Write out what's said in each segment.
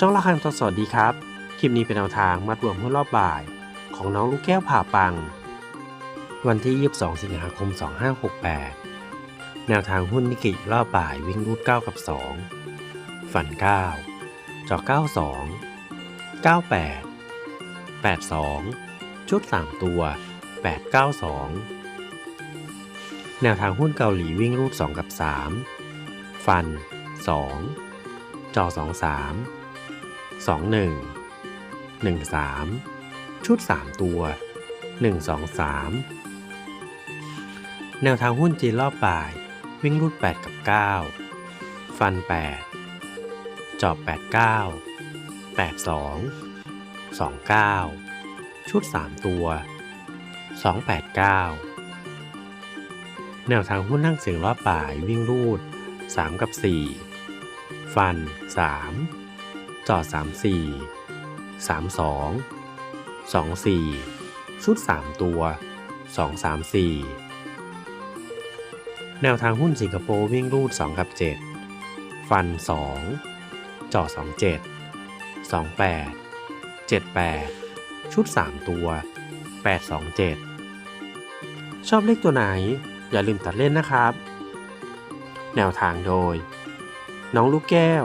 ช่องละครังสวัสดีครับ คลิปนี้เป็นแนวทางมัดรวมหุ้นรอบบ่าย ของน้องลูกแก้วผ่าปัง วันที่ 22 สิงหาคม 2568 แนวทางหุ้นนิกิรอบบ่ายวิ่งรูด9กับ 2 ฝัน 9 จอ 92 98 82 ชุด 3 ตัว 892 แนวทางหุ้นเกาหลีวิ่งรูด2กับ 3 ฟัน 2จอ23 21 13 ชุด 3 ตัว 1 2 3 แนวทางหุ้นจีนรอบบ่าย วิ่งรูด 8 กับ 9 ฟัน 8 จอบ 89 82 29 ชุด 3 ตัว 289 แนวทางหุ้นนั่งเสียงรอบบ่ายวิ่งรูด 3 กับ 4 ฟัน 3 จอด 34 32 24 ชุด 3 ตัว 234 แนวทางหุ้นสิงคโปร์วิ่งรูด 2 กับ 7 ฟัน 2จอด27 28 78 ชุด 3 ตัว 827 ชอบเลขตัวไหน อย่าลืมตัดเล่นนะครับ แนวทางโดย น้องลูกแก้ว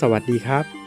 สวัสดีครับ